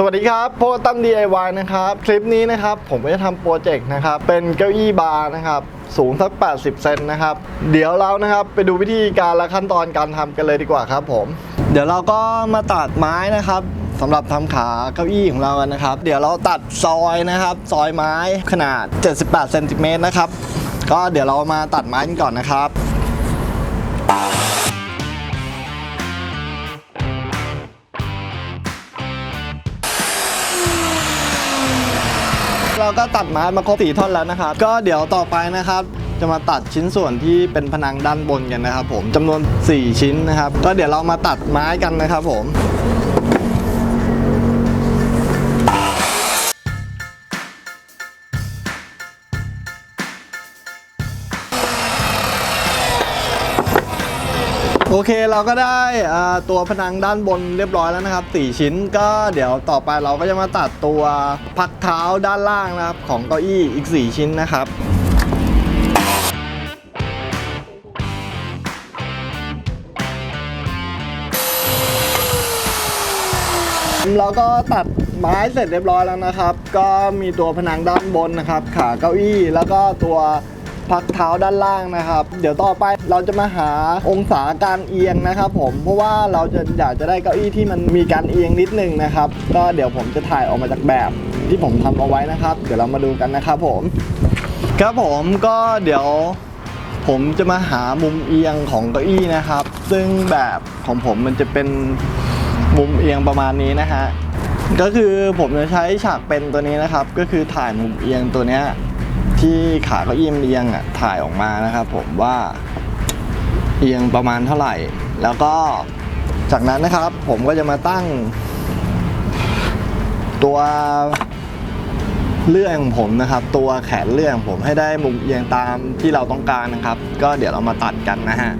สวัสดีครับโพตั้ม DIY นะครับ คลิปนี้นะครับ ผมจะทำโปรเจกต์นะครับ เป็นเก้าอี้บาร์นะครับ สูงสัก 80 เซนนะครับ เดี๋ยวเรานะครับไปดูวิธีการและขั้นตอนการทำกันเลยดีกว่าครับผม เดี๋ยวเราก็มาตัดไม้นะครับสำหรับทำขาเก้าอี้ของเรากันนะครับ เดี๋ยวเราตัดซอยนะครับ ซอยไม้ขนาด 78เซนติเมตรนะครับ ก็เดี๋ยวเรามาตัดไม้กันก่อนนะครับ เราก็ตัดไม้มาครบสี่ท่อนแล้วนะครับ ก็เดี๋ยวต่อไปนะครับ จะมาตัดชิ้นส่วนที่เป็นผนังด้านบนกันนะครับ ผมจำนวน 4 ชิ้นนะครับ ก็เดี๋ยวเรามาตัดไม้กันนะครับผม เคเราก็ได้ตัวผนังด้านบนเรียบร้อยแล้วนะครับ 4 ชิ้นก็เดี๋ยวต่อไปเราก็จะมาตัดตัวพักเท้าด้านล่างนะครับ ของเก้าอี้อีก 4 ชิ้นนะครับเราก็ตัดไม้เสร็จเรียบร้อยแล้วนะครับ ก็มีตัวผนังด้านบนนะครับ ขาเก้าอี้แล้วก็ตัว พักเท้าด้านล่างนะครับ เดี๋ยวต่อไปเราจะมาหาองศาการเอียงนะครับผมเพราะว่าเราจะอยากจะได้เก้าอี้ที่มันมีการเอียงนิดนึงนะครับ ก็เดี๋ยวผมจะถ่ายออกมาจากแบบที่ผมทำเอาไว้นะครับ เดี๋ยวเรามาดูกันนะครับผม ครับผมก็เดี๋ยวผมจะมาหามุมเอียงของเก้าอี้นะครับ ซึ่งแบบของผมมันจะเป็นมุมเอียงประมาณนี้นะฮะก็คือผมจะใช้ฉากเป็นตัวนี้นะครับ ก็คือถ่ายมุมเอียงตัวเนี้ย ที่ขาเก้าอี้มันเอียงอะถ่ายออกมานะครับผมว่าเอียงประมาณเท่าไหร่ แล้วก็จากนั้นนะครับผมก็จะมาตั้ง ตัวเลื่อยของผมนะครับ ตัวแขนเลื่อยของผมให้ได้มุมเอียงตามที่เราต้องการนะครับ ก็เดี๋ยวเรามาตัดกันนะฮะ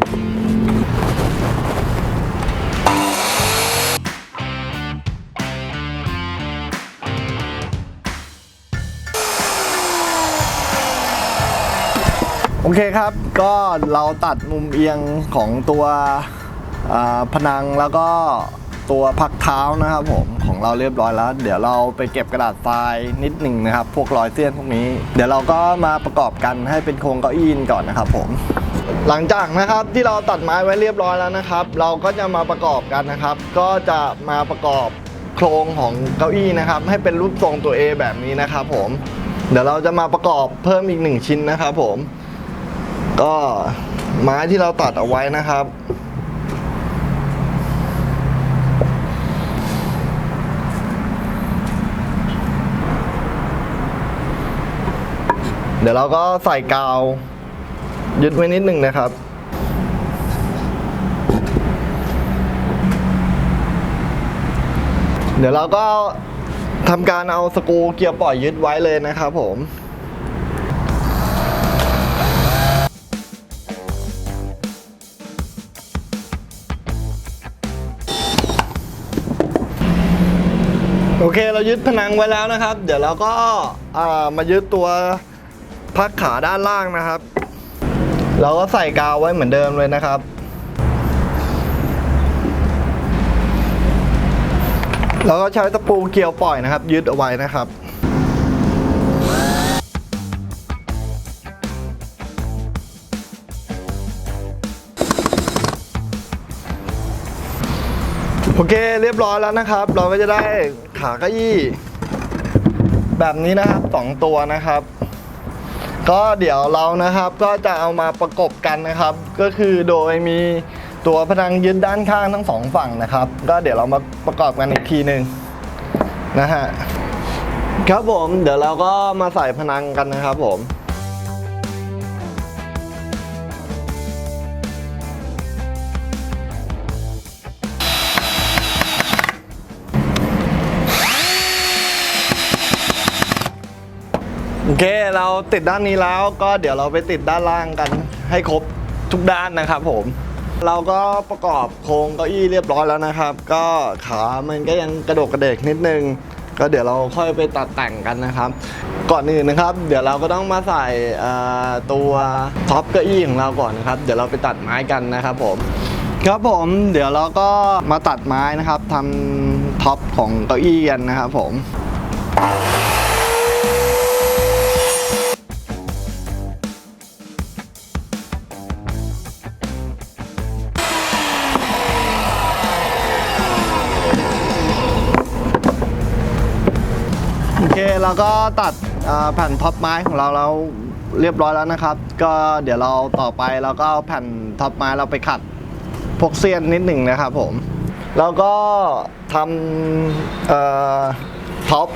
โอเคครับ ก็เราตัดมุมเอียงของตัวผนังแล้วก็ตัวพักเท้านะครับผมของเราเรียบร้อยแล้ว เดี๋ยวเราไปเก็บกระดาษทรายนิดหนึ่งนะครับ พวกรอยเสี้ยนพวกนี้ เดี๋ยวเราก็มาประกอบกันให้เป็นโครงเก้าอี้ก่อนนะครับผม หลังจากนะครับที่เราตัดไม้ไว้เรียบร้อยแล้วนะครับ เราก็จะมาประกอบกันนะครับ ก็จะมาประกอบโครงของเก้าอี้นะครับ ให้เป็นรูปทรงตัว A แบบนี้นะครับผมเดี๋ยวเราจะมาประกอบเพิ่มอีกหนึ่งชิ้นนะครับผม ก็ไม้ที่เราตัดเอาไว้นะครับ เดี๋ยวเราก็ใส่กาว ยึดไว้นิดหนึ่งนะครับเดี๋ยวเราก็ทำการเอาสกรูเกียร์ปล่อยยึดไว้เลยนะครับผม โอเคเรายึดผนังไว้แล้วนะครับ เดี๋ยวเราก็อ่ามายึดตัวพักขาด้านล่างนะครับ เราก็ใส่กาวไว้เหมือนเดิมเลยนะครับ แล้วก็ใช้ตะปูเกี่ยวปล่อยนะครับ ยึดเอาไว้นะครับ โอเคเรียบร้อยแล้วนะครับ เราก็จะได้ขาเก้าอี้แบบนี้นะครับสองตัวนะครับ ก็เดี๋ยวเรานะครับก็จะเอามาประกบกันนะครับ ก็คือโดยมีตัวพนังยึดด้านข้างทั้งสองฝั่งนะครับ ก็เดี๋ยวเรามาประกอบกันอีกทีหนึ่งนะฮะครับผมเดี๋ยวเราก็มาใส่พนังกันนะครับผม โอเค เราติดด้านนี้แล้วก็เดี๋ยวเราไปติดด้านล่างกันให้ครบทุกด้านนะครับผม เราก็ประกอบโครงเก้าอี้เรียบร้อยแล้วนะครับ ก็ขามันก็ยังกระโดกกระเดกนิดนึง ก็เดี๋ยวเราค่อยไปตัดแต่งกันนะครับ ก่อนอื่นนะครับ เดี๋ยวเราก็ต้องมาใส่ตัวท็อปเก้าอี้ของเราก่อนนะครับ เดี๋ยวเราไปตัดไม้กันนะครับผม ครับผมเดี๋ยวเราก็มาตัดไม้นะครับทำท็อปของเก้าอี้กันนะครับผม เคเราก็ตัดแผ่นท็อปไม้ของเราเราเรียบร้อยแล้วนะครับ ก็เดี๋ยวเราต่อไปเราก็เอาแผ่นท็อปไม้เราไปขัดพวกเสี้ยนนิดหนึ่งนะครับผม แล้วก็ทำท็อป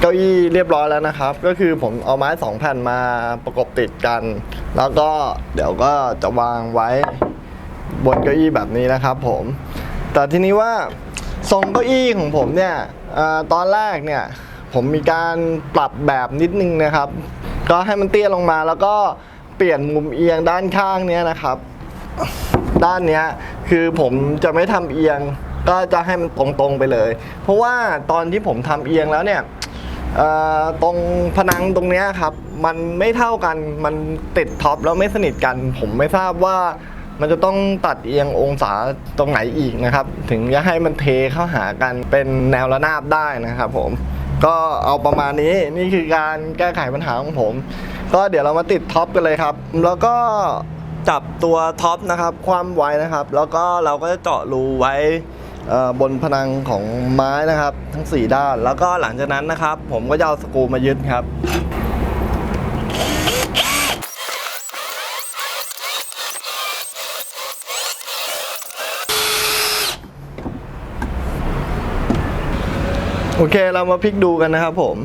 เก้าอี้เรียบร้อยแล้วนะครับ ก็คือผมเอาไม้สองแผ่นมาประกบติดกัน แล้วก็เดี๋ยวก็จะวางไว้บนเก้าอี้แบบนี้นะครับผม แต่ทีนี้ว่าทรงเก้าอี้ของผมเนี่ยอตอนแรกเนี่ย ผมมีการปรับแบบนิดนึงนะครับ ก็ให้มันเตี้ยลงมาแล้วก็เปลี่ยนมุมเอียงด้านข้างเนี้ยนะครับ ด้านเนี้ยคือผมจะไม่ทำเอียง ก็จะให้มันตรงๆไปเลย เพราะว่าตอนที่ผมทำเอียงแล้วเนี่ยตรงผนังตรงเนี้ยครับ มันไม่เท่ากันมันติดท็อปแล้วไม่สนิทกัน ผมไม่ทราบว่ามันจะต้องตัดเอียงองศาตรงไหนอีกนะครับ ถึงจะให้มันเทเข้าหากันเป็นแนวระนาบได้นะครับผม ก็เอาประมาณนี้นี่คือการแก้ไขปัญหาของผม ก็เดี๋ยวเรามาติดท็อปกันเลยครับ แล้วก็จับตัวท็อปนะครับ คว่ำไว้นะครับ แล้วก็เราก็จะเจาะรูไว้บนผนังของไม้นะครับ ทั้ง 4 ด้าน แล้วก็หลังจากนั้นนะครับ ผมก็จะเอาสกรูมายึดครับ โอเคเรามาพลิกดูกันนะครับผม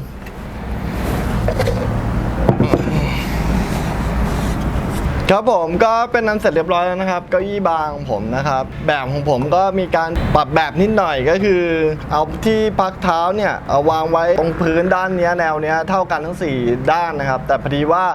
ครับผมก็เป็นนั้นเสร็จเรียบร้อยแล้วนะครับเก้าอี้บางของผมนะครับ แบบของผมก็มีการปรับแบบนิดหน่อยก็คือ เอาที่พักเท้าเนี่ยเอาวางไว้ตรงพื้นด้านเนี้ยแนวเนี้ยเท่ากันทั้ง 4 ด้านนะครับ แต่พอดีว่า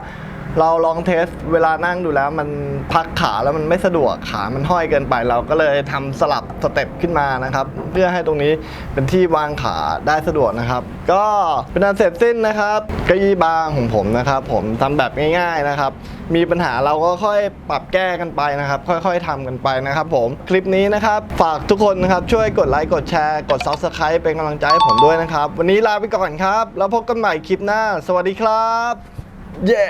เราลองเทสเวลานั่งดูแล้วมันพักขาแล้วมันไม่สะดวกขามันห้อยเกินไป เราก็เลยทำสลับสเต็ปขึ้นมานะครับ เพื่อให้ตรงนี้เป็นที่วางขาได้สะดวกนะครับ ก็เป็นอันเสร็จสิ้นนะครับเก้าอี้บางของผมนะครับ ผมทำแบบง่าย ๆนะครับ มีปัญหาเราก็ค่อยปรับแก้กันไปนะครับ ค่อยๆทำกันไปนะครับ ผมคลิปนี้นะครับฝากทุกคนนะครับช่วยกดไลค์กดแชร์กด Subscribe เป็นกำลังใจให้ผมด้วยนะครับ วันนี้ลาไปก่อนครับ แล้วพบกันใหม่คลิปหน้า สวัสดีครับเย้